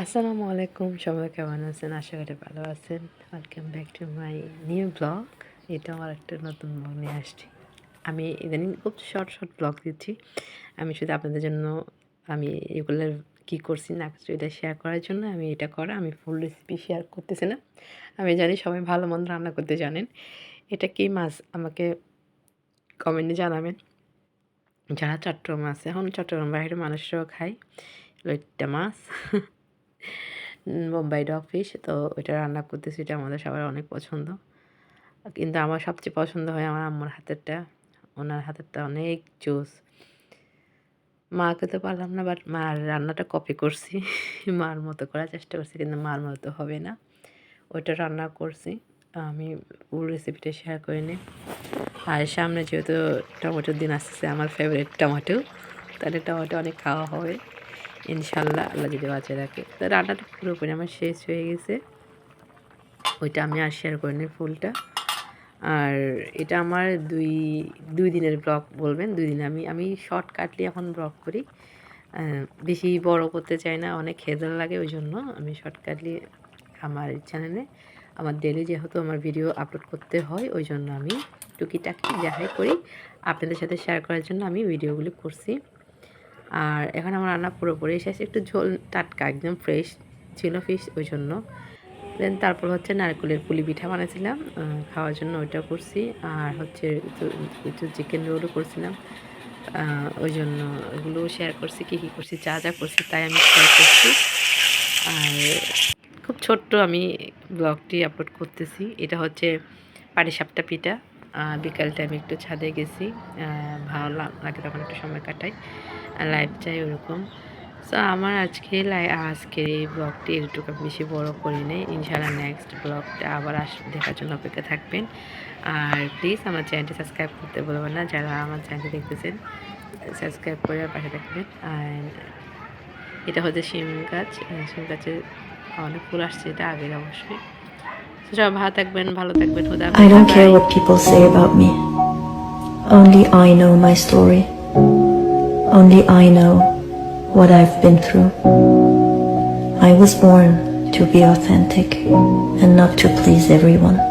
আসসালামু আলাইকুম, সবাই কেমন আছেন? আশা করি ভালো আছেন। Welcome back to my new blog এটা আমার একটা নতুন ব্লগ নিয়ে আসছি। আমি ইদানিং খুব শর্ট শর্ট ব্লগ দিচ্ছি। আমি শুধু আপনাদের জন্য আমি এগুলো কী করছি, না করছি, এটা শেয়ার করার জন্য আমি এটা করা। আমি ফুল রেসিপি শেয়ার করতেছি না। আমি জানি সবাই ভালো মন্দ রান্না করতে জানেন। এটা কি মাছ? আমাকে কমেন্টে জানাবেন। যারা চট্টগ্রাম আছে, এখন চট্টগ্রাম বাইরের মানুষরাও খায়। লইট্টা মাছ। বোম্বাই ডগ ফিশ তো ওইটা রান্না করতেছি, এটা আমাদের সবার অনেক পছন্দ। কিন্তু আমার সবচেয়ে পছন্দ হয় আমার আম্মার হাতেরটা। ওনার হাতেরটা অনেক জোস। মাকে তো পারলাম না বাট মার রান্নাটা কপি করছি। মার মতো করার চেষ্টা করছি, কিন্তু মার মতো হবে না। ওইটা রান্না করছি। আমি ফুল রেসিপিটা শেয়ার করে নিই। আর সামনে যেহেতু টমেটোর দিন আসছে, আমার ফেভারিট টমেটো, তাহলে টমেটো অনেক খাওয়া হবে। ইনশাল্লাহ আল্লাহ যদি বাঁচিয়ে রাখে। তো রান্নাটা পুরোপুরি আমার শেষ হয়ে গেছে। ওইটা আমি আর শেয়ার করে নিই ফুলটা। আর এটা আমার দুই দুই দিনের ব্লগ বলবেন। দুই দিন আমি আমি শর্ট কাটলি এখন ব্লগ করি। বেশি বড় করতে চাই না, অনেক খেজল লাগে ওই জন্য আমি শর্ট কাটলি আমার চ্যানেলে আমার ডেলি যেহেতু আমার ভিডিও আপলোড করতে হয় ওই জন্য আমি টুকিটাকি যাহাই করি, আপনাদের সাথে শেয়ার করার জন্য আমি ভিডিওগুলি করছি। আর এখন আমার রান্না পুরোপুরি শেষ। একটু ঝোল টাটকা, একদম ফ্রেশ ছিল ফিশ ওই জন্য। দেন তারপর হচ্ছে নারকেলের পুলি পিঠা বানাইছিলাম খাওয়ার জন্য ওইটা করছি। আর হচ্ছে একটু চিকেন রোলও করছিলাম। ওই জন্য ওগুলো শেয়ার করছি, কী কী করছি, যা যা করছি তাই আমি শেয়ার করছি। আর খুব ছোট্ট আমি ব্লগটি আপলোড করতেছি। এটা হচ্ছে পাটিসাপটা পিঠা। বিকাল টাইমে একটু ছাদে গেছি। ভালো লাগে তখন একটু সময় কাটাই। লাইভ চাই ওরকম। সো আমার আজকে আজকের এই ব্লগটি একটু বেশি বড় করি নেই। ইনশাআল্লাহ নেক্সট ব্লগটা আবার আস দেখার জন্য অপেক্ষা থাকবেন। আর প্লিজ আমার চ্যানেলটি সাবস্ক্রাইব করতে বলবেন না। যারা আমার চ্যানেলটি দেখতেছেন সাবস্ক্রাইব করে পাশে থাকবেন। আর এটা হচ্ছে শিম গাছ। শিম গাছের অনেক ফুল আসছে এটা আগের অবশ্যই। সবাই ভালো থাকবেন ভালো থাকবেন হুদা I don't care what people say about me. Only I know my story. Only I know what I've been through. I was born to be authentic and not to please everyone.